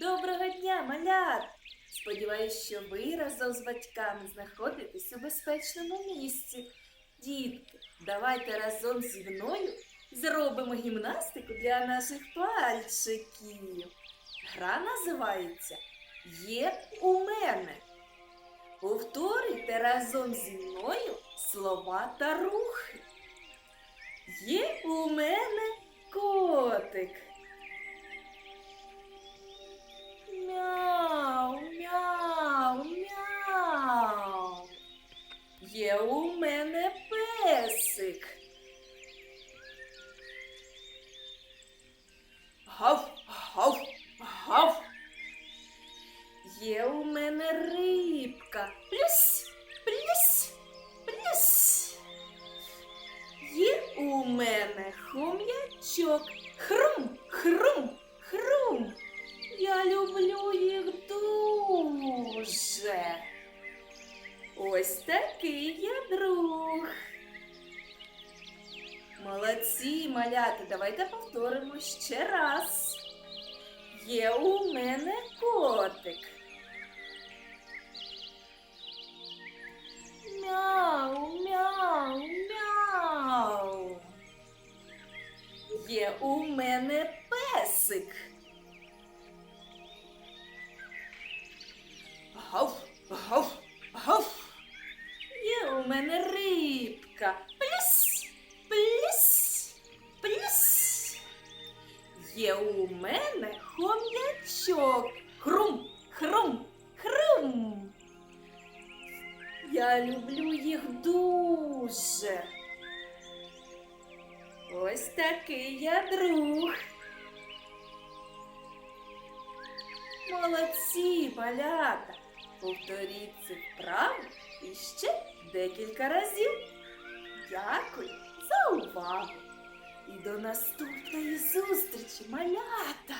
Доброго дня, малят! Сподіваюсь, що ви разом з батьками знаходитесь у безпечному місці. Дітки, давайте разом зі мною зробимо гімнастику для наших пальчиків. Гра називається Є у мене. Повторюйте разом зі мною слова та рухи. Є у мене котик. Гав, гав, гав. Є у мене рибка. Плюс, плюс, плюс. Є у мене хом'ячок. Хрум, хрум, хрум. Я люблю їх дуже. Ось такий я друг. Молодці, малята, давайте повторимо ще раз. Є у мене котик. Мяу, мяу, мяу. Є у мене песик. Гав, гав, гав. Є у мене рибка. Є у мене хом'ячок. Хрум, хрум, хрум. Я люблю їх дуже. Ось такий я друг. Молодці, малята! Повторіть це вправо і ще декілька разів. Дякую за увагу. І до наступної зустрічі, малята!